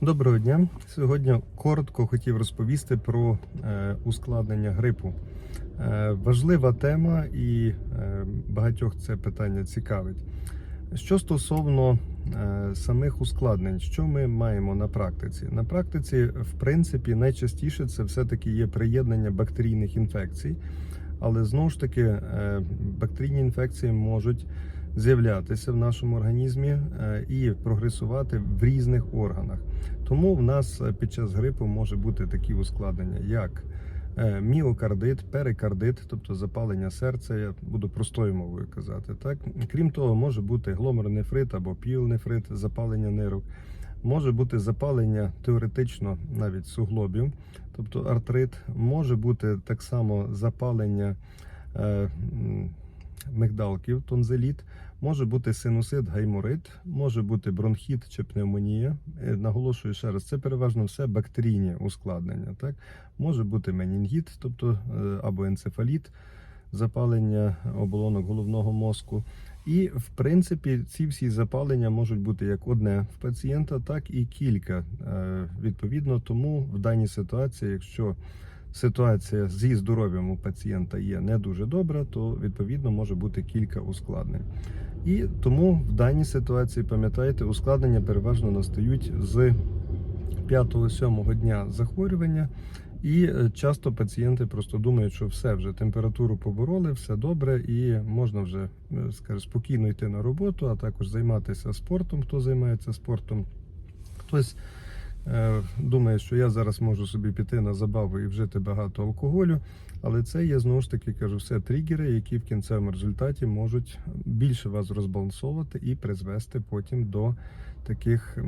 Доброго дня. Сьогодні коротко хотів розповісти про е, ускладнення грипу. Е, важлива тема і е, багатьох це питання цікавить. Що стосовно самих ускладнень, що ми маємо на практиці? На практиці, в принципі, найчастіше це все-таки є приєднання бактерійних інфекцій, але знову ж таки бактерійні інфекції можуть з'являтися в нашому організмі е, і прогресувати в різних органах. Тому в нас е, під час грипу може бути такі ускладнення, як е, міокардит, перикардит, тобто запалення серця, я буду простою мовою казати. Так? Крім того, може бути гломернефрит або піонефрит, запалення нирок. Може бути запалення теоретично навіть суглобів, тобто артрит, може бути так само запалення мигдалків, тонзиліт, може бути синусит, гайморит, може бути бронхіт чи пневмонія. Е, Наголошую ще раз, це переважно все бактерійні ускладнення. Так? Може бути менінгіт, тобто е, або енцефаліт, запалення оболонок головного мозку. І в принципі ці всі запалення можуть бути як одне в пацієнта, так і кілька. Е, Відповідно, тому в даній ситуації, якщо ситуація зі здоров'ям у пацієнта є не дуже добра, то відповідно може бути кілька ускладнень. І тому в даній ситуації, пам'ятаєте, ускладнення переважно настають з 5-7 дня захворювання. І е, часто пацієнти просто думають, що все вже температуру побороли, все добре, і можна вже е, скажімо, спокійно йти на роботу, а також займатися спортом, хто займається спортом. Хтось думає, що я зараз можу собі піти на забаву і вжити багато алкоголю. Але це є знову ж таки кажу, все тригери, які в кінцевому результаті можуть більше вас розбалансовувати і призвести потім до таких,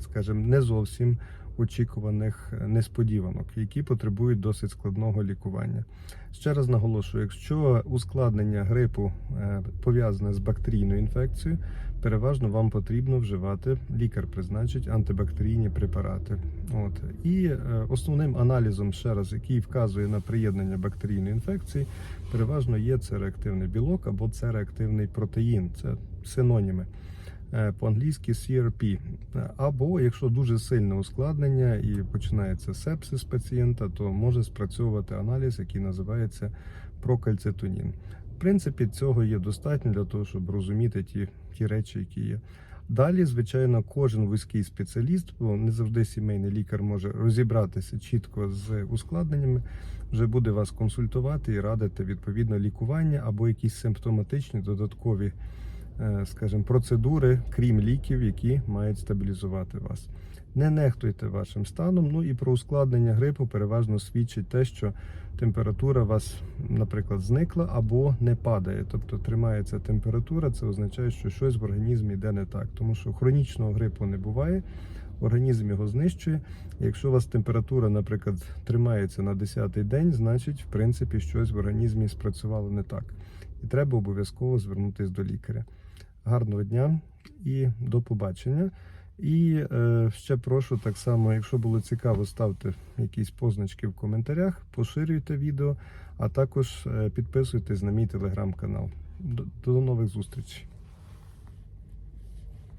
скажімо, не зовсім очікуваних е, несподіванок, які потребують досить складного лікування. Ще раз наголошую, якщо ускладнення грипу е, пов'язане з бактерійною інфекцією, переважно вам потрібно вживати, лікар призначить антибактерійні препарати. От. І е, основним аналізом, ще раз, який вказує на приєднання бактерійної інфекції, переважно є цереактивний білок або цереактивний протеїн. Це синоніми. Е, По-англійськи CRP. Або якщо дуже сильне ускладнення і починається сепсис пацієнта, то може спрацьовувати аналіз, який називається прокальцитонін. В принципі, цього є достатньо для того, щоб розуміти ті, ті речі, які є. Далі, звичайно, кожен вузький спеціаліст, бо не завжди сімейний лікар може розібратися чітко з ускладненнями, вже буде вас консультувати і радити відповідно лікування або якісь симптоматичні додаткові скажімо, процедури, крім ліків, які мають стабілізувати вас. Не нехтуйте вашим станом. Ну і про ускладнення грипу переважно свідчить те, що температура у вас, наприклад, зникла або не падає. Тобто тримається температура, це означає, що щось в організмі йде не так, тому що хронічного грипу не буває. Організм його знищує. Якщо у вас температура, наприклад, тримається на 10-й день, значить, в принципі, щось в організмі спрацювало не так. І треба обов'язково звернутися до лікаря. Гарного дня і до побачення. І е, ще прошу так само, якщо було цікаво, ставте якісь позначки в коментарях, поширюйте відео, а також е, підписуйтесь на мій телеграм-канал. До, до нових зустрічей.